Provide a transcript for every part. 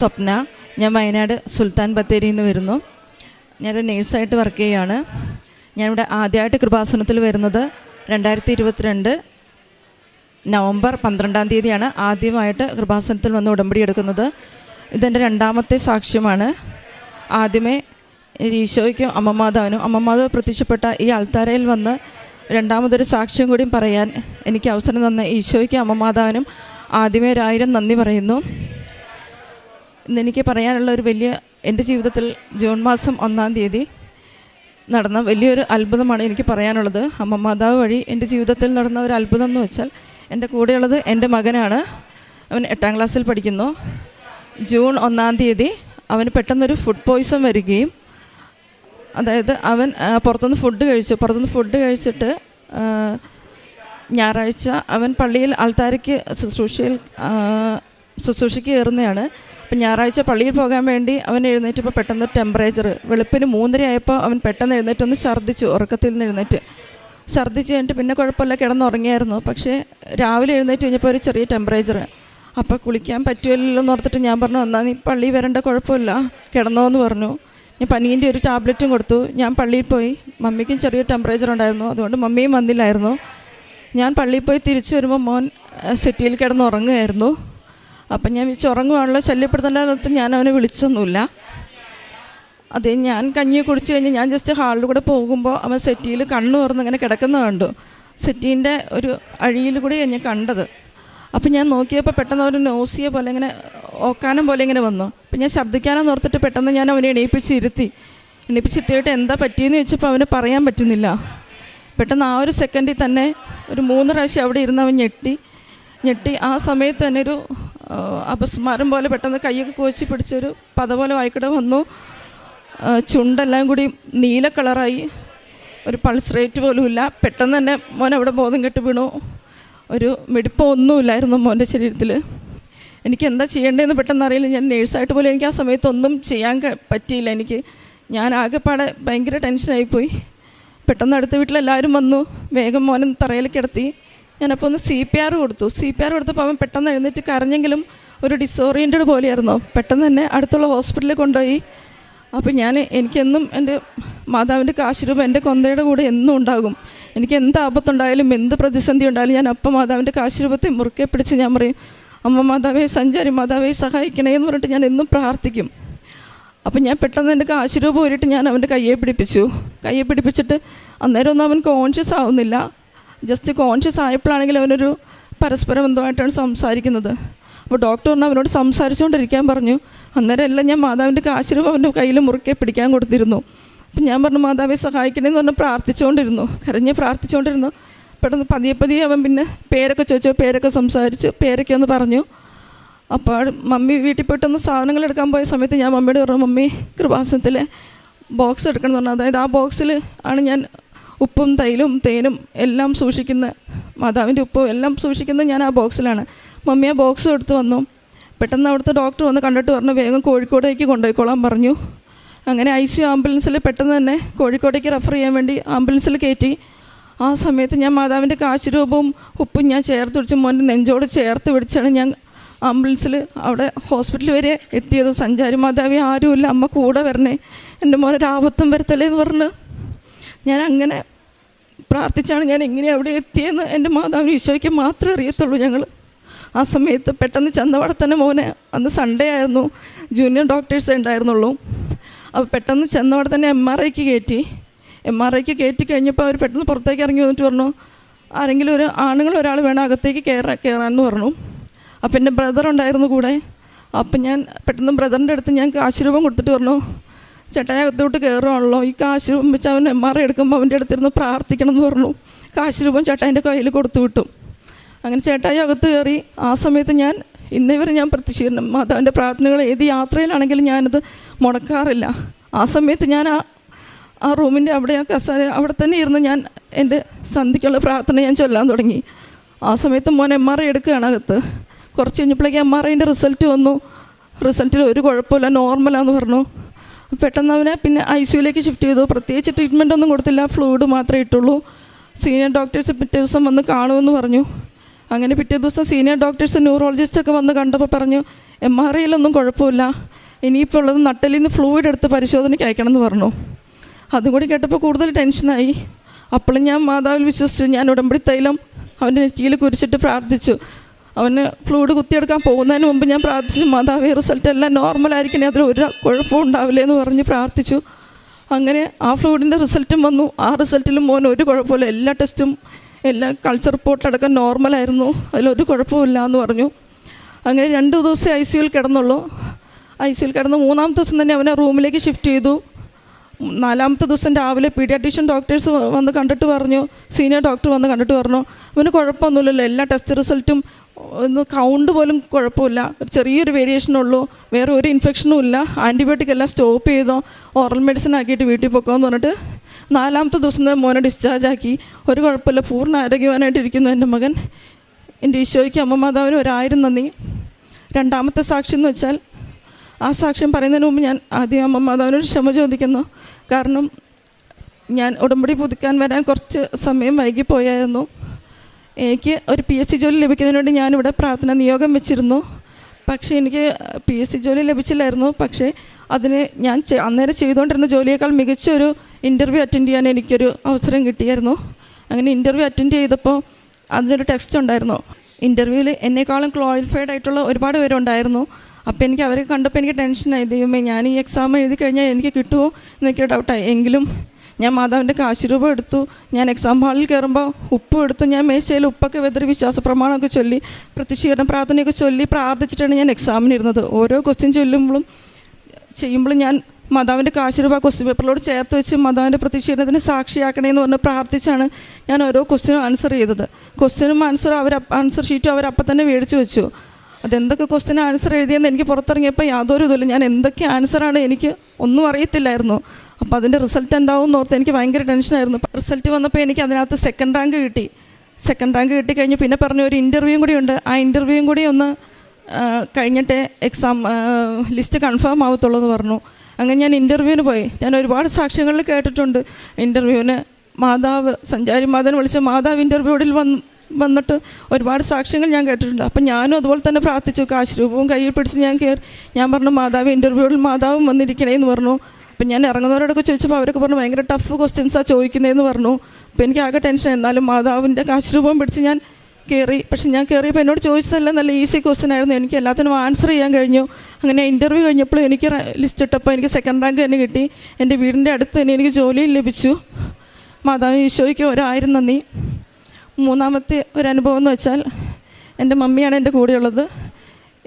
സ്വപ്ന ഞാൻ വയനാട് സുൽത്താൻ ബത്തേരിയിൽ നിന്ന് വരുന്നു. ഞാനൊരു നേഴ്സായിട്ട് വർക്ക് ചെയ്യുകയാണ്. ഞാനിവിടെ ആദ്യമായിട്ട് കൃപാസനത്തിൽ വരുന്നത് രണ്ടായിരത്തി ഇരുപത്തിരണ്ട് നവംബർ പന്ത്രണ്ടാം തീയതിയാണ് ആദ്യമായിട്ട് കൃപാസനത്തിൽ വന്ന് ഉടമ്പടി എടുക്കുന്നത്. ഇതെന്റെ രണ്ടാമത്തെ സാക്ഷ്യമാണ്. ആദ്യമേ ഈശോയ്ക്കും അമ്മമാതാവിനും അമ്മമാതാവ് പ്രത്യക്ഷപ്പെട്ട ഈ ആൾത്താരയിൽ വന്ന് രണ്ടാമതൊരു സാക്ഷ്യം കൂടിയും പറയാൻ എനിക്ക് അവസരം തന്ന ഈശോയ്ക്കും അമ്മമാതാവിനും ആദ്യമേ ഒരായിരം നന്ദി പറയുന്നു. എനിക്ക് പറയാനുള്ള ഒരു വലിയ എന്റെ ജീവിതത്തിൽ ജൂൺ മാസം ഒന്നാം തീയതി നടന്ന വലിയൊരു അത്ഭുതമാണ് എനിക്ക് പറയാനുള്ളത്. അമ്മ മാതാവ് വഴി എന്റെ ജീവിതത്തിൽ നടന്ന ഒരു അത്ഭുതം എന്ന് വെച്ചാൽ എന്റെ കൂടെയുള്ളത് എന്റെ മകനാണ്. അവൻ എട്ടാം ക്ലാസ്സിൽ പഠിക്കുന്നു. ജൂൺ ഒന്നാം തീയതി അവന് പെട്ടെന്നൊരു ഫുഡ് പോയ്സൺ വരികയും അതായത് അവൻ പുറത്തുനിന്ന് ഫുഡ് കഴിച്ചു. പുറത്തുനിന്ന് ഫുഡ് കഴിച്ചിട്ട് ഞായറാഴ്ച അവൻ പള്ളിയിൽ ആൾത്താരയ്ക്ക് ശുശ്രൂഷയിൽ ശുശ്രൂഷയ്ക്ക് കയറുന്നതാണ് അപ്പം ഞായറാഴ്ച പള്ളിയിൽ പോകാൻ വേണ്ടി അവൻ എഴുന്നേറ്റപ്പോൾ പെട്ടെന്ന് ടെമ്പറേച്ചർ വെളുപ്പിന് മൂന്നരയായപ്പോൾ അവൻ പെട്ടെന്ന് എഴുന്നേറ്റ് ഒന്ന് ഛർദ്ദിച്ചു ഉറക്കത്തിൽ നിന്ന് എഴുന്നേറ്റ്. ഛർദ്ദിച്ച് കഴിഞ്ഞിട്ട് പിന്നെ കുഴപ്പമില്ല കിടന്നുറങ്ങിയായിരുന്നു പക്ഷേ രാവിലെ എഴുന്നേറ്റ് കഴിഞ്ഞപ്പോൾ ഒരു ചെറിയ ടെമ്പറേച്ചർ അപ്പോൾ കുളിക്കാൻ പറ്റുമല്ലോ എന്ന് ഓർത്തിട്ട് ഞാൻ പറഞ്ഞു എന്നാൽ നീ പള്ളി വരേണ്ട കുഴപ്പമില്ല. കിടന്നോ എന്ന് പറഞ്ഞു. ഞാൻ പനീന്റെ ഒരു ടാബ്ലറ്റും കൊടുത്തു. ഞാൻ പള്ളിയിൽ പോയി. മമ്മിക്കും ചെറിയ ടെമ്പറേച്ചർ ഉണ്ടായിരുന്നു. അതുകൊണ്ട് മമ്മിയും വന്നില്ലായിരുന്നു. ഞാൻ പള്ളിയിൽ പോയി തിരിച്ചു വരുമ്പോൾ മോൻ സിറ്റിയിൽ കിടന്ന് ഉറങ്ങുമായിരുന്നു അപ്പം ഞാൻ വിളിച്ച് ഉറങ്ങുവാണല്ലോ. ശല്യപ്പെടുത്തേണ്ടത് ഞാൻ അവനെ വിളിച്ചൊന്നുമില്ല. അതെ ഞാൻ കഞ്ഞി കുടിച്ച് കഴിഞ്ഞ് ഞാൻ ജസ്റ്റ് ഹാളിൽ കൂടെ പോകുമ്പോൾ അവൻ സെറ്റിയിൽ കണ്ണു തുറന്ന് ഇങ്ങനെ കിടക്കുന്ന കണ്ടു. സെറ്റീന്റെ ഒരു അഴിയിൽ കൂടെ ഞാൻ കണ്ടത്. അപ്പം ഞാൻ നോക്കിയപ്പോൾ പെട്ടെന്ന് ഒരു നോസിയ പോലെ ഇങ്ങനെ ഓക്കാനം പോലെ ഇങ്ങനെ വന്നു. അപ്പം ഞാൻ ശബ്ദിക്കാനെന്ന് ഓർത്തിട്ട് പെട്ടെന്ന് ഞാൻ അവനെ എണീപ്പിച്ച് എണീപ്പിച്ചിരുത്തിയിട്ട് എന്താ പറ്റിയെന്ന് ചോദിച്ചപ്പോൾ അവന് പറയാൻ പറ്റുന്നില്ല. പെട്ടെന്ന് ആ ഒരു സെക്കൻഡിൽ തന്നെ ഒരു മൂന്ന് പ്രാവശ്യം അവിടെ ഇരുന്ന് അവൻ ഞെട്ടി. ഞെട്ടി. ആ സമയത്ത് തന്നെ ഒരു അപസ്മാരം പോലെ പെട്ടെന്ന് കൈയൊക്കെ കോച്ചി പിടിച്ചൊരു പത പോലെ വായിക്കട വന്നു. ചുണ്ടെല്ലാം കൂടി നീല കളറായി. ഒരു പൾസ് റേറ്റ് പോലും ഇല്ല. പെട്ടെന്ന് തന്നെ മോൻ അവിടെ ബോധം കെട്ട് വീണു. ഒരു മിടിപ്പോ ഒന്നുമില്ലായിരുന്നു മോന്റെ ശരീരത്തിൽ എനിക്ക് എന്താ ചെയ്യേണ്ടതെന്ന് പെട്ടെന്ന് അറിയില്ല. ഞാൻ നേഴ്സായിട്ട് പോലും എനിക്ക് ആ സമയത്തൊന്നും ചെയ്യാൻ പറ്റിയില്ല എനിക്ക്. ഞാൻ ആകെപ്പാടെ ഭയങ്കര ടെൻഷനായിപ്പോയി പെട്ടെന്ന് അടുത്ത വീട്ടിലെല്ലാവരും വന്നു. വേഗം മോനെ തറയിൽ കിടത്തി. ഞാനപ്പോൾ ഒന്ന് സി പി ആർ കൊടുത്തു. സി പി ആർ കൊടുത്തപ്പോൾ അവൻ പെട്ടെന്ന് എഴുന്നേറ്റ് കരഞ്ഞെങ്കിലും ഒരു ഡിസോറിയന്റഡ് പോലെയായിരുന്നു. പെട്ടെന്ന് തന്നെ അടുത്തുള്ള ഹോസ്പിറ്റലിൽ കൊണ്ടുപോയി. അപ്പോൾ ഞാൻ എനിക്കെന്നും എന്റെ മാതാവിന്റെ കാശുരൂപം എന്റെ കൊന്തയുടെ കൂടെ എന്നും ഉണ്ടാകും. എനിക്ക് എന്ത് ആപത്തുണ്ടായാലും എന്ത് പ്രതിസന്ധി ഉണ്ടായാലും ഞാൻ അപ്പം മാതാവിന്റെ കാശുരൂപത്തെ മുറുക്കെ പിടിച്ച് ഞാൻ പറയും അമ്മ മാതാവേ സഞ്ചാരി മാതാവേ സഹായിക്കണേ എന്ന് പറഞ്ഞിട്ട് ഞാൻ എന്നും പ്രാർത്ഥിക്കും. അപ്പം ഞാൻ പെട്ടെന്ന് എന്റെ കാശുരൂപം ഊരിയിട്ട് ഞാൻ അവന്റെ കയ്യെ പിടിപ്പിച്ചു. കയ്യെ പിടിപ്പിച്ചിട്ട് അന്നേരം ഒന്നും അവൻ കോൺഷ്യസ് ആവുന്നില്ല. ജസ്റ്റ് കോൺഷ്യസ് ആയപ്പോഴാണെങ്കിൽ അവനൊരു പരസ്പര ബന്ധമായിട്ടാണ് സംസാരിക്കുന്നത് അപ്പോൾ ഡോക്ടറിന് അവനോട് സംസാരിച്ചുകൊണ്ടിരിക്കാൻ പറഞ്ഞു. അന്നേരം എല്ലാം ഞാൻ മാതാവിന്റെ കാശിരും അവന്റെ കയ്യിൽ മുറുക്കെ പിടിക്കാൻ കൊടുത്തിരുന്നു. അപ്പം ഞാൻ പറഞ്ഞു മാതാവെ സഹായിക്കണേന്ന് പറഞ്ഞ് പ്രാർത്ഥിച്ചുകൊണ്ടിരുന്നു. കരഞ്ഞ് പ്രാർത്ഥിച്ചുകൊണ്ടിരുന്നു. പെട്ടെന്ന് പതിയെ പതിയെ അവൻ പിന്നെ പേരൊക്കെ ചോദിച്ചു പേരൊക്കെ സംസാരിച്ച് പേരൊക്കെ ഒന്ന് പറഞ്ഞു. അപ്പോൾ മമ്മി വീട്ടിൽ പോയിട്ടൊന്ന് സാധനങ്ങൾ എടുക്കാൻ പോയ സമയത്ത് ഞാൻ മമ്മിയോട് പറഞ്ഞു മമ്മി കൃപാസനത്തിലെ ബോക്സ് എടുക്കണം എന്ന് പറഞ്ഞു. അതായത് ആ ബോക്സിൽ ആണ് ഞാൻ ഉപ്പും തൈലും തേനും എല്ലാം സൂക്ഷിക്കുന്ന മാതാവിന്റെ ഉപ്പും എല്ലാം സൂക്ഷിക്കുന്നത് ഞാൻ ആ ബോക്സിലാണ്. മമ്മി ആ ബോക്സ് എടുത്ത് വന്നു. പെട്ടെന്ന് അവിടുത്തെ ഡോക്ടർ വന്ന് കണ്ടിട്ട് പറഞ്ഞു വേഗം കോഴിക്കോടേക്ക് കൊണ്ടുപോയിക്കോളാൻ പറഞ്ഞു. അങ്ങനെ ഐ സി ആംബുലൻസിൽ പെട്ടെന്ന് തന്നെ കോഴിക്കോടേക്ക് റെഫർ ചെയ്യാൻ വേണ്ടി ആംബുലൻസിൽ കയറ്റി. ആ സമയത്ത് ഞാൻ മാതാവിന്റെ കാശുരൂപവും ഉപ്പും ഞാൻ ചേർത്ത് പിടിച്ച് മോന്റെ നെഞ്ചോട് ചേർത്ത് പിടിച്ചാണ് ഞാൻ ആംബുലൻസിൽ അവിടെ ഹോസ്പിറ്റൽ വരെ എത്തിയത്. സഞ്ചാരി മാതാവി ആരുമില്ല അമ്മ കൂടെ വരണേ. എന്റെ മോനൊരു ആപത്തും വരുത്തല്ലേ എന്ന് പറഞ്ഞ് ഞാൻ അങ്ങനെ പ്രാർത്ഥിച്ചാണ് ഞാൻ എങ്ങനെ അവിടെ എത്തിയെന്ന് എന്റെ മാതാവിന് ഈശോയ്ക്ക് മാത്രമേ അറിയത്തുള്ളൂ ഞങ്ങൾ ആ സമയത്ത് പെട്ടെന്ന് ചന്തവടത്തന്നെ തന്നെ മോനെ അന്ന് സൺഡേ ആയിരുന്നു. ജൂനിയർ ഡോക്ടേഴ്സ് ഉണ്ടായിരുന്നുള്ളൂ. അപ്പോൾ പെട്ടെന്ന് ചെന്നവിടെ തന്നെ എം ആർ ഐക്ക് കയറ്റി. എം ആർ ഐക്ക് കയറ്റി കഴിഞ്ഞപ്പോൾ അവർ പെട്ടെന്ന് പുറത്തേക്ക് ഇറങ്ങി വന്നിട്ട് പറഞ്ഞു ആരെങ്കിലും ഒരു ആണുങ്ങൾ ഒരാൾ വേണം അകത്തേക്ക് കയറാൻ കയറാമെന്ന് പറഞ്ഞു. അപ്പം എന്റെ ബ്രദർ ഉണ്ടായിരുന്നു കൂടെ. അപ്പം ഞാൻ പെട്ടെന്ന് ബ്രദറിന്റെ അടുത്ത് ഞാൻ ആശീർവാദം കൊടുത്തിട്ട് പറഞ്ഞു ചേട്ടായി അകത്തോട്ട് കയറുവാണല്ലോ ഈ കാശ് വെച്ച് അവൻ എം ആർ എടുക്കുമ്പോൾ അവന്റെ അടുത്തിരുന്ന് പ്രാർത്ഥിക്കണം എന്ന് പറഞ്ഞു. കാശ് രൂപം ചേട്ടായിന്റെ കയ്യിൽ കൊടുത്തു വിട്ടു. അങ്ങനെ ചേട്ടായി അകത്ത് കയറി ആ സമയത്ത് ഞാൻ ഇന്നേവരെ ഞാൻ പ്രത്യക്ഷീകരണം മാതാവിന്റെ പ്രാർത്ഥനകൾ ഏത് യാത്രയിലാണെങ്കിലും ഞാനത് മുടക്കാറില്ല. ആ സമയത്ത് ഞാൻ ആ ആ റൂമിന്റെ അവിടെ ആ കസാര അവിടെ തന്നെ ഇരുന്ന് ഞാൻ എന്റെ സന്ധിക്കുള്ള പ്രാർത്ഥന ഞാൻ ചൊല്ലാൻ തുടങ്ങി. ആ സമയത്ത് മോൻ എം ആർ ഐ എടുക്കുകയാണ് അകത്ത്. കുറച്ച് കഴിഞ്ഞപ്പോഴേക്കും എം ആർ ഐന്റെ റിസൾട്ട് വന്നു. റിസൾട്ടിൽ ഒരു കുഴപ്പമില്ല നോർമലാന്ന് പറഞ്ഞു. പെട്ടെന്ന് അവനെ പിന്നെ ഐ സിയുലേക്ക് ഷിഫ്റ്റ് ചെയ്തു. പ്രത്യേകിച്ച് ട്രീറ്റ്മെന്റ് ഒന്നും കൊടുത്തില്ല. ഫ്ലൂയിഡ് മാത്രമേ ഇട്ടുള്ളൂ. സീനിയർ ഡോക്ടേഴ്സ് പിറ്റേ ദിവസം വന്ന് കാണുമെന്ന് പറഞ്ഞു. അങ്ങനെ പിറ്റേ ദിവസം സീനിയർ ഡോക്ടേഴ്സ് ന്യൂറോളജിസ്റ്റൊക്കെ വന്ന് കണ്ടപ്പോൾ പറഞ്ഞു എം ആർ ഐയിലൊന്നും കുഴപ്പമില്ല. ഇനിയിപ്പോൾ ഉള്ളത് നട്ടലിൽ നിന്ന് ഫ്ലൂയിഡ് എടുത്ത് പരിശോധനയ്ക്ക് അയക്കണം എന്ന് പറഞ്ഞു. അതും കൂടി കേട്ടപ്പോൾ കൂടുതൽ ടെൻഷനായി അപ്പോഴും ഞാൻ മാതാവിൽ വിശ്വസിച്ചു. ഞാൻ ഉടമ്പടി തൈലം അവന്റെ നെറ്റിയിൽ കുരിച്ചിട്ട് പ്രാർത്ഥിച്ചു. അവന് ഫ്ലൂയിഡ് കുത്തിയെടുക്കാൻ പോകുന്നതിന് മുമ്പ് ഞാൻ പ്രാർത്ഥിച്ചു മാതാവ് റിസൾട്ട് എല്ലാം നോർമൽ നോർമലായിരിക്കണേ അതിൽ ഒരു കുഴപ്പവും ഉണ്ടാവില്ലേ എന്ന് പറഞ്ഞ് പ്രാർത്ഥിച്ചു. അങ്ങനെ ആ ഫ്ലൂയിഡിന്റെ റിസൾട്ടും വന്നു. ആ റിസൾട്ടിലും മോൻ ഒരു കുഴപ്പമില്ല. എല്ലാ ടെസ്റ്റും എല്ലാ കൾച്ചർ റിപ്പോർട്ട് അടക്കം നോർമലായിരുന്നു അതിലൊരു കുഴപ്പമില്ല എന്ന് പറഞ്ഞു. അങ്ങനെ രണ്ട് ദിവസം ഐ സിയുയിൽ കിടന്നുള്ളൂ. ഐ സിയുൽ കിടന്ന് മൂന്നാമത്തെ ദിവസം തന്നെ അവനെ റൂമിലേക്ക് ഷിഫ്റ്റ് ചെയ്തു. നാലാമത്തെ ദിവസം രാവിലെ പീഡിയാട്രീഷ്യൻ ഡോക്ടേഴ്സ് വന്ന് കണ്ടിട്ട് പറഞ്ഞു. സീനിയർ ഡോക്ടർ വന്ന് കണ്ടിട്ട് പറഞ്ഞു. അവന് കുഴപ്പമൊന്നുമില്ലല്ലോ. എല്ലാ ടെസ്റ്റ് റിസൾട്ടും ഒന്ന് കൗണ്ട് പോലും കുഴപ്പമില്ല. ഒരു ചെറിയൊരു വേരിയേഷൻ ഉള്ളൂ. വേറെ ഒരു ഇൻഫെക്ഷനും ഇല്ല. ആന്റിബയോട്ടിക് എല്ലാം സ്റ്റോപ്പ് ചെയ്തോ ഓറൽ മെഡിസിൻ ആക്കിയിട്ട് വീട്ടിൽ പൊക്കോന്ന് പറഞ്ഞിട്ട് നാലാമത്തെ ദിവസം തന്നെ മോനെ ഡിസ്ചാർജ് ആക്കി. ഒരു കുഴപ്പമില്ല. പൂർണ ആരോഗ്യവാനായിട്ടിരിക്കുന്നു എന്റെ മകൻ. എന്റെ ഈശോയ്ക്ക് അമ്മ മാതാവിന് ഒരായിരം നന്ദി. രണ്ടാമത്തെ സാക്ഷി എന്ന് വെച്ചാൽ ആ സാക്ഷ്യം പറയുന്നതിന് മുമ്പ് ഞാൻ ആദ്യം അമ്മ മാതാവിനോട് ക്ഷമ ചോദിക്കുന്നു. കാരണം ഞാൻ ഉടമ്പടി പുതുക്കാൻ വരാൻ കുറച്ച് സമയം വൈകിപ്പോയായിരുന്നു. എനിക്ക് ഒരു പി എസ് സി ജോലി ലഭിക്കുന്നതിന് വേണ്ടി ഞാനിവിടെ പ്രാർത്ഥന നിയോഗം വെച്ചിരുന്നു. പക്ഷേ എനിക്ക് പി എസ് സി ജോലി ലഭിച്ചില്ലായിരുന്നു. പക്ഷേ അതിന് ഞാൻ അന്നേരം ചെയ്തുകൊണ്ടിരുന്ന ജോലിയേക്കാൾ മികച്ച ഒരു ഇന്റർവ്യൂ അറ്റൻഡ് ചെയ്യാൻ എനിക്കൊരു അവസരം കിട്ടിയായിരുന്നു. അങ്ങനെ ഇന്റർവ്യൂ അറ്റൻഡ് ചെയ്തപ്പോൾ അതിനൊരു ടെക്സ്റ്റ് ഉണ്ടായിരുന്നു. ഇന്റർവ്യൂവിൽ എന്നെക്കാളും ക്വാളിഫൈഡ് ആയിട്ടുള്ള ഒരുപാട് പേരുണ്ടായിരുന്നു. അപ്പോൾ എനിക്ക് അവരെ കണ്ടപ്പോൾ എനിക്ക് ടെൻഷനായി ദൈവമേ ഞാൻ ഈ എക്സാം എഴുതി കഴിഞ്ഞാൽ എനിക്ക് കിട്ടുമോ? എന്നൊക്കെ ഡൗട്ടായി. എങ്കിലും ഞാൻ മാതാവിന്റെ കാശുരൂപം എടുത്തു. ഞാൻ എക്സാം ഹാളിൽ കയറുമ്പോൾ ഉപ്പ് എടുത്തു. ഞാൻ മേശയിൽ ഉപ്പൊക്കെ വെതിരി വിശ്വാസ പ്രമാണമൊക്കെ ചൊല്ലി പ്രത്യക്ഷീകരണ പ്രാർത്ഥനയൊക്കെ ചൊല്ലി പ്രാർത്ഥിച്ചിട്ടാണ് ഞാൻ എക്സാമിന് ഇരുന്നത്. ഓരോ ക്വസ്റ്റ്യൻ ചൊല്ലുമ്പോഴും ചെയ്യുമ്പോഴും ഞാൻ മാതാവിന്റെ കാശുരൂപ ക്വസ്റ്റ്യൻ പേപ്പറിലോട് ചേർത്ത് വെച്ച് മാതാവിന്റെ പ്രത്യക്ഷീകരണത്തിന് സാക്ഷിയാക്കണേന്ന് പറഞ്ഞ് പ്രാർത്ഥിച്ചാണ് ഞാൻ ഓരോ ക്വസ്റ്റ്യനും ആൻസർ ചെയ്തത്. ക്വസ്റ്റ്യനും ആൻസറും അവർ ആൻസർ ഷീറ്റും അവർ തന്നെ മേടിച്ച് വെച്ചു. അതെന്തൊക്കെ ക്വസ്റ്റ്യൻ ആൻസർ എഴുതിയെന്ന് എനിക്ക് പുറത്തിറങ്ങിയപ്പോൾ യാതൊരു ഇതുമില്ല. ഞാൻ എന്തൊക്കെ ആൻസറാണ് എനിക്ക് ഒന്നും അറിയത്തില്ലായിരുന്നു. അപ്പോൾ അതിന്റെ റിസൾട്ട് എന്താവും ഓർത്ത് എനിക്ക് ഭയങ്കര ടെൻഷനായിരുന്നു റിസൾട്ട് വന്നപ്പോൾ എനിക്ക് അതിനകത്ത് സെക്കൻഡ് റാങ്ക് കിട്ടി. സെക്കൻഡ് റാങ്ക് കിട്ടി കഴിഞ്ഞ് പിന്നെ പറഞ്ഞ ഒരു ഇന്റർവ്യൂവും കൂടി ഉണ്ട്. ആ ഇന്റർവ്യൂവും കൂടി ഒന്ന് കഴിഞ്ഞിട്ട് എക്സാം ലിസ്റ്റ് കൺഫേം ആവത്തുള്ളൂ എന്ന് പറഞ്ഞു. അങ്ങനെ ഞാൻ ഇന്റർവ്യൂവിന് പോയി. ഞാൻ ഒരുപാട് സാക്ഷ്യങ്ങളിൽ കേട്ടിട്ടുണ്ട്. ഇന്റർവ്യൂവിന് മാതാവ് സഞ്ചാരി മാതാവിനെ വിളിച്ച് മാതാവ് ഇന്റർവ്യൂവിൽ വന്ന് വന്നിട്ട് ഒരുപാട് സാക്ഷ്യങ്ങൾ ഞാൻ കേട്ടിട്ടുണ്ട്. അപ്പം ഞാനും അതുപോലെ തന്നെ പ്രാർത്ഥിച്ചു. കാശ്രൂപവും കയ്യിൽ പിടിച്ച് ഞാൻ കയറി. ഞാൻ പറഞ്ഞു മാതാവ് ഇന്റർവ്യൂവിൽ മാതാവും വന്നിരിക്കണേ എന്ന് പറഞ്ഞു. അപ്പം ഞാൻ ഇറങ്ങുന്നവരോടൊക്കെ ചോദിച്ചപ്പോൾ അവരൊക്കെ പറഞ്ഞു ഭയങ്കര ടഫ് ക്വസ്റ്റ്യൻസാണ് ചോദിക്കുന്നതെന്ന് പറഞ്ഞു. അപ്പോൾ എനിക്ക് ആകെ ടെൻഷൻ എന്നാലും മാതാവിന്റെ കാശ്രൂപം പിടിച്ച് ഞാൻ കയറി. പക്ഷെ ഞാൻ കയറിയപ്പോൾ എന്നോട് ചോദിച്ചതെല്ലാം നല്ല ഈസി ക്വസ്റ്റ്യൻ ആയിരുന്നു. എനിക്ക് എല്ലാത്തിനും ആൻസർ ചെയ്യാൻ കഴിഞ്ഞു. അങ്ങനെ ഇന്റർവ്യൂ കഴിഞ്ഞപ്പോൾ എനിക്ക് ലിസ്റ്റ് ഇട്ടപ്പോൾ എനിക്ക് സെക്കൻഡ് റാങ്ക് തന്നെ കിട്ടി. എന്റെ വീടിന്റെ അടുത്ത് തന്നെ എനിക്ക് ജോലിയും ലഭിച്ചു. മാതാവ് ഈശോയ്ക്ക് ഒരായിരം നന്ദി. മൂന്നാമത്തെ ഒരു അനുഭവം എന്ന് വെച്ചാൽ എന്റെ മമ്മിയാണ് എന്റെ കൂടെയുള്ളത്.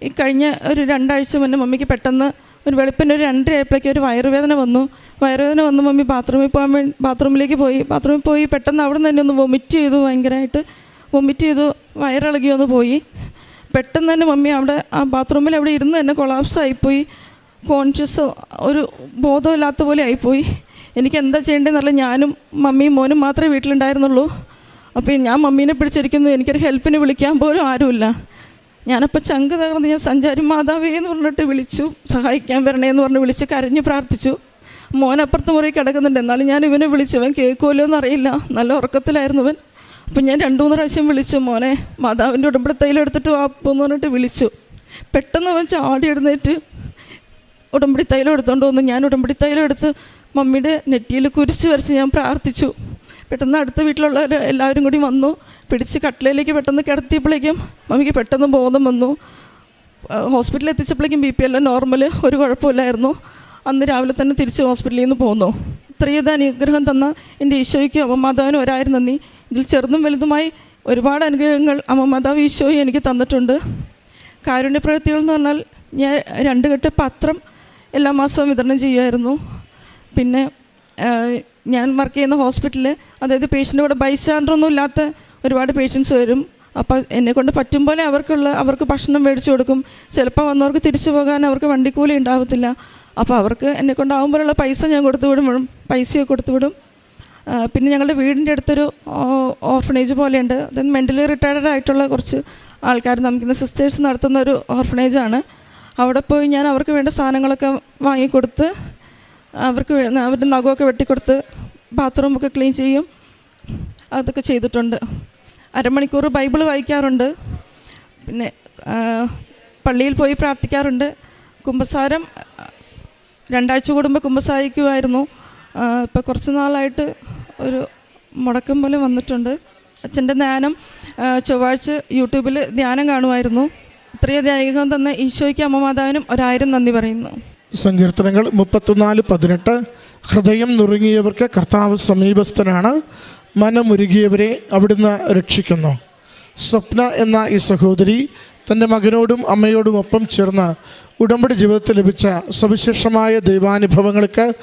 ഈ കഴിഞ്ഞ ഒരു രണ്ടാഴ്ച മുന്നേ മമ്മിക്ക് പെട്ടെന്ന് ഒരു വെളുപ്പിന് ഒരു രണ്ടരയായപ്പോഴേക്കും ഒരു വയറുവേദന വന്നു. വയറുവേദന വന്ന് മമ്മി ബാത്റൂമിൽ പോകാൻ വേണ്ടി ബാത്റൂമിലേക്ക് പോയി. ബാത്റൂമിൽ പോയി പെട്ടെന്ന് അവിടെ നിന്ന് തന്നെ ഒന്ന് വൊമിറ്റ് ചെയ്തു ഭയങ്കരമായിട്ട് വൊമിറ്റ് ചെയ്തു വയറിളകി ഒന്ന് പോയി. പെട്ടെന്ന് തന്നെ മമ്മി അവിടെ ആ ബാത്റൂമിൽ അവിടെ ഇരുന്ന് തന്നെ കൊളാപ്സ് ആയിപ്പോയി. കോൺഷ്യസ് ഒരു ബോധമില്ലാത്ത പോലെ ആയിപ്പോയി. എനിക്ക് എന്താ ചെയ്യേണ്ടതെന്നല്ല ഞാനും മമ്മിയും മോനും മാത്രമേ വീട്ടിലുണ്ടായിരുന്നുള്ളൂ. അപ്പോൾ ഞാൻ മമ്മീനെ പിടിച്ചിരിക്കുന്നു എനിക്കൊരു ഹെൽപ്പിന് വിളിക്കാൻ പോലും ആരുമില്ല. ഞാനപ്പോൾ ചങ്ക് തകർന്ന് ഞാൻ സഞ്ചാരി മാതാവേ എന്ന് പറഞ്ഞിട്ട് വിളിച്ചു സഹായിക്കാൻ വരണേ എന്ന് പറഞ്ഞ് വിളിച്ച് കരഞ്ഞ് പ്രാർത്ഥിച്ചു. മോനപ്പുറത്ത് മുറി കിടക്കുന്നുണ്ട് എന്നാലും ഞാൻ ഇവനെ വിളിച്ചു. അവൻ കേൾക്കുമല്ലോ എന്നറിയില്ല നല്ല ഉറക്കത്തിലായിരുന്നു അവൻ. അപ്പം ഞാൻ രണ്ടു മൂന്ന് പ്രാവശ്യം വിളിച്ചു മോനെ മാതാവിന്റെ ഉടമ്പടി തൈലെടുത്തിട്ട് വാപ്പെന്ന് പറഞ്ഞിട്ട് വിളിച്ചു. പെട്ടെന്ന് അവൻ ചാടി എഴുന്നേറ്റ് ഉടമ്പടി തൈലം എടുത്തോണ്ട് വന്നു. ഞാൻ ഉടമ്പടി തൈലം എടുത്ത് മമ്മിയുടെ നെറ്റിയിൽ കുരിശ് വരച്ച് ഞാൻ പ്രാർത്ഥിച്ചു. പെട്ടെന്ന് അടുത്ത വീട്ടിലുള്ളവർ എല്ലാവരും കൂടി വന്നു. പിടിച്ച് കട്ടിലേക്ക് പെട്ടെന്ന് കിടത്തിയപ്പോഴേക്കും മമ്മിക്ക് പെട്ടെന്ന് ബോധം വന്നു. ഹോസ്പിറ്റലിൽ എത്തിച്ചപ്പോഴേക്കും ബി പി എല്ലാം നോർമൽ ഒരു കുഴപ്പമില്ലായിരുന്നു. അന്ന് രാവിലെ തന്നെ തിരിച്ച് ഹോസ്പിറ്റലിൽ നിന്ന് പോന്നു. ഇത്രയും അനുഗ്രഹം തന്ന എന്റെ ഈശോയ്ക്ക് അമ്മമാതാവിന് ഒരായിരം നന്ദി. ഇതിൽ ചെറുതും വലുതുമായി ഒരുപാട് അനുഗ്രഹങ്ങൾ അമ്മമാതാവ് ഈശോയും എനിക്ക് തന്നിട്ടുണ്ട്. കാരുണ്യപ്രവൃത്തികൾ എന്ന് പറഞ്ഞാൽ ഞാൻ രണ്ട് കെട്ട് പത്രം എല്ലാ മാസവും വിതരണം ചെയ്യുമായിരുന്നു. പിന്നെ ഞാൻ വർക്ക് ചെയ്യുന്ന ഹോസ്പിറ്റലിൽ അതായത് പേഷ്യന്റെ കൂടെ ബൈസ്റ്റാൻഡറൊന്നും ഇല്ലാത്ത ഒരുപാട് പേഷ്യൻസ് വരും. അപ്പോൾ എന്നെ കൊണ്ട് പറ്റും പോലെ അവർക്കുള്ള അവർക്ക് ഭക്ഷണം മേടിച്ചു കൊടുക്കും. ചിലപ്പോൾ വന്നവർക്ക് തിരിച്ചു പോകാൻ അവർക്ക് വണ്ടിക്കൂലി ഉണ്ടാകത്തില്ല അപ്പോൾ അവർക്ക് എന്നെ കൊണ്ടാകുമ്പോഴുള്ള പൈസ ഞാൻ കൊടുത്തു വിടും പൈസയൊക്കെ കൊടുത്തു വിടും. പിന്നെ ഞങ്ങളുടെ വീടിന്റെ അടുത്തൊരു ഓർഫനേജ് പോലെയുണ്ട്. അതായത് മെന്റലി റിട്ടയർഡ് ആയിട്ടുള്ള കുറച്ച് ആൾക്കാർ നമുക്കിന്ന് സിസ്റ്റേഴ്സ് നടത്തുന്ന ഒരു ഓർഫനേജാണ് അവിടെ പോയി ഞാൻ അവർക്ക് വേണ്ട സാധനങ്ങളൊക്കെ വാങ്ങിക്കൊടുത്ത് അവർക്ക് അവരുടെ നഖമൊക്കെ വെട്ടിക്കൊടുത്ത് ബാത്റൂമൊക്കെ ക്ലീൻ ചെയ്യും. അതൊക്കെ ചെയ്തിട്ടുണ്ട്. അരമണിക്കൂർ ബൈബിൾ വായിക്കാറുണ്ട്. പിന്നെ പള്ളിയിൽ പോയി പ്രാർത്ഥിക്കാറുണ്ട്. കുമ്പസാരം രണ്ടാഴ്ച കൂടുമ്പോൾ കുമ്പസാരിക്കുമായിരുന്നു ഇപ്പോൾ കുറച്ച് നാളായിട്ട് ഒരു മുടക്കം പോലെ വന്നിട്ടുണ്ട്. അച്ഛന്റെ ധ്യാനം ചൊവ്വാഴ്ച യൂട്യൂബിൽ ധ്യാനം കാണുമായിരുന്നു ഇത്രയധികം തന്നെ ഈശോയ്ക്ക് അമ്മ മാതാവിനും ഒരായിരം നന്ദി പറയുന്നു. സങ്കീർത്തനങ്ങൾ മുപ്പത്തിനാല് പതിനെട്ട്. ഹൃദയം നുറുങ്ങിയവർക്ക് കർത്താവ് സമീപസ്ഥനാണ്. മനമുരുകിയവരെ അവിടുന്ന് രക്ഷിക്കുന്നു. സ്വപ്ന എന്ന ഈ സഹോദരി തന്റെ മകനോടും അമ്മയോടും ഒപ്പം ചേർന്ന് ഉടമ്പടി ജീവിതത്തിൽ ലഭിച്ച സവിശേഷമായ ദൈവാനുഭവങ്ങൾക്ക്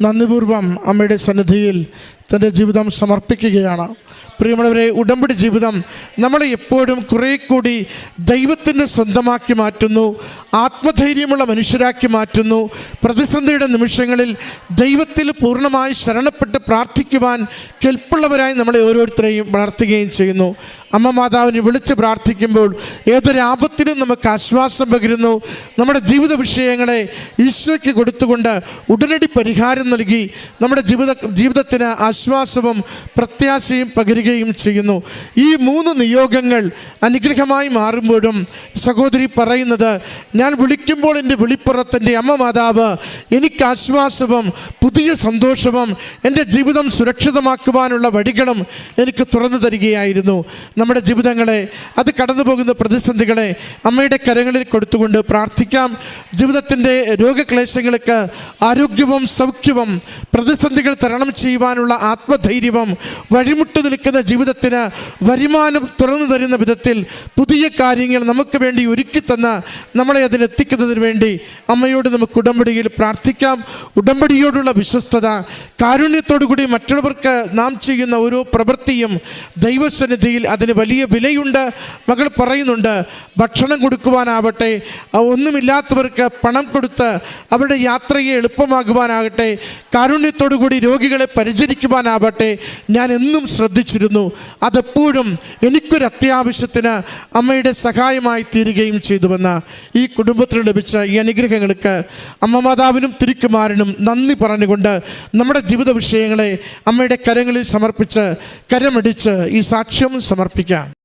നന്ദിപൂർവം അമ്മയുടെ സന്നിധിയിൽ തന്റെ ജീവിതം സമർപ്പിക്കുകയാണ്. പ്രിയമുള്ളവരെ ഉടമ്പടി ജീവിതം നമ്മളെ എപ്പോഴും കുറേ കൂടി ദൈവത്തിന്റെ സ്വന്തമാക്കി മാറ്റുന്നു ആത്മധൈര്യമുള്ള മനുഷ്യരാക്കി മാറ്റുന്നു. പ്രതിസന്ധിയുടെ നിമിഷങ്ങളിൽ ദൈവത്തിൽ പൂർണമായി ശരണപ്പെട്ട് പ്രാർത്ഥിക്കുവാൻ കെൽപ്പുള്ളവരായി നമ്മളെ ഓരോരുത്തരെയും വളർത്തുകയും ചെയ്യുന്നു. അമ്മ മാതാവിനെ വിളിച്ച് പ്രാർത്ഥിക്കുമ്പോൾ ഏതൊരു ആപത്തിനും നമുക്ക് ആശ്വാസം പകരുന്നു. നമ്മുടെ ജീവിത വിഷയങ്ങളെ ഈശോയ്ക്ക് കൊടുത്തുകൊണ്ട് ഉടനടി പരിഹാരം നൽകി നമ്മുടെ ജീവിത ജീവിതത്തിന് ആശ്വാസവും പ്രത്യാശയും പകരുകയും ചെയ്യുന്നു. ഈ മൂന്ന് നിയോഗങ്ങൾ അനുഗ്രഹമായി മാറുമ്പോഴും സഹോദരി പറയുന്നത് ഞാൻ വിളിക്കുമ്പോൾ എന്റെ വിളിപ്പുറത്തെന്റെ അമ്മ മാതാവ് എനിക്ക് ആശ്വാസവും പുതിയ സന്തോഷവും എന്റെ ജീവിതം സുരക്ഷിതമാക്കുവാനുള്ള വഴികളും എനിക്ക് തുറന്നു തരികയായിരുന്നു. നമ്മുടെ ജീവിതങ്ങളെ അത് കടന്നു പോകുന്ന പ്രതിസന്ധികളെ അമ്മയുടെ കരങ്ങളിൽ കൊടുത്തുകൊണ്ട് പ്രാർത്ഥിക്കാം. ജീവിതത്തിന്റെ രോഗക്ലേശങ്ങൾക്ക് ആരോഗ്യവും സൗഖ്യവും പ്രതിസന്ധികൾ തരണം ചെയ്യുവാനുള്ള ആത്മധൈര്യവും വഴിമുട്ട് നിൽക്കുന്ന ജീവിതത്തിന് വരുമാനം തുറന്നു തരുന്ന വിധത്തിൽ പുതിയ കാര്യങ്ങൾ നമുക്ക് വേണ്ടി ഒരുക്കി തന്ന നമ്മളെ അതിനെത്തിക്കുന്നതിന് വേണ്ടി അമ്മയോട് നമുക്ക് ഉടമ്പടിയിൽ പ്രാർത്ഥിക്കാം. ഉടമ്പടിയോടുള്ള വിശ്വസ്തത കാരുണ്യത്തോടുകൂടി മറ്റുള്ളവർക്ക് നാം ചെയ്യുന്ന ഓരോ പ്രവൃത്തിയും ദൈവസന്നിധിയിൽ അതിന് വലിയ വിലയുണ്ട്. മകൾ പറയുന്നുണ്ട് ഭക്ഷണം കൊടുക്കുവാനാവട്ടെ ഒന്നുമില്ലാത്തവർക്ക് പണം കൊടുത്ത് അവരുടെ യാത്രയെ എളുപ്പമാകുവാനാകട്ടെ കാരുണ്യത്തോടുകൂടി രോഗികളെ പരിചരിക്കുവാനാവട്ടെ ഞാൻ എന്നും ശ്രദ്ധിച്ചിരുന്നു. അതെപ്പോഴും എനിക്കൊരു അത്യാവശ്യത്തിന് അമ്മയുടെ സഹായമായി തീരുകയും ചെയ്തുവെന്ന് ഈ കുടുംബത്തിന് ലഭിച്ച ഈ അനുഗ്രഹങ്ങൾക്ക് അമ്മ മാതാവിനും തിരുക്കുമാരനും നന്ദി പറഞ്ഞുകൊണ്ട് നമ്മുടെ ജീവിത വിഷയങ്ങളെ അമ്മയുടെ കരങ്ങളിൽ സമർപ്പിച്ച് കരമടിച്ച് ഈ സാക്ഷ്യം സമർപ്പിക്കാം.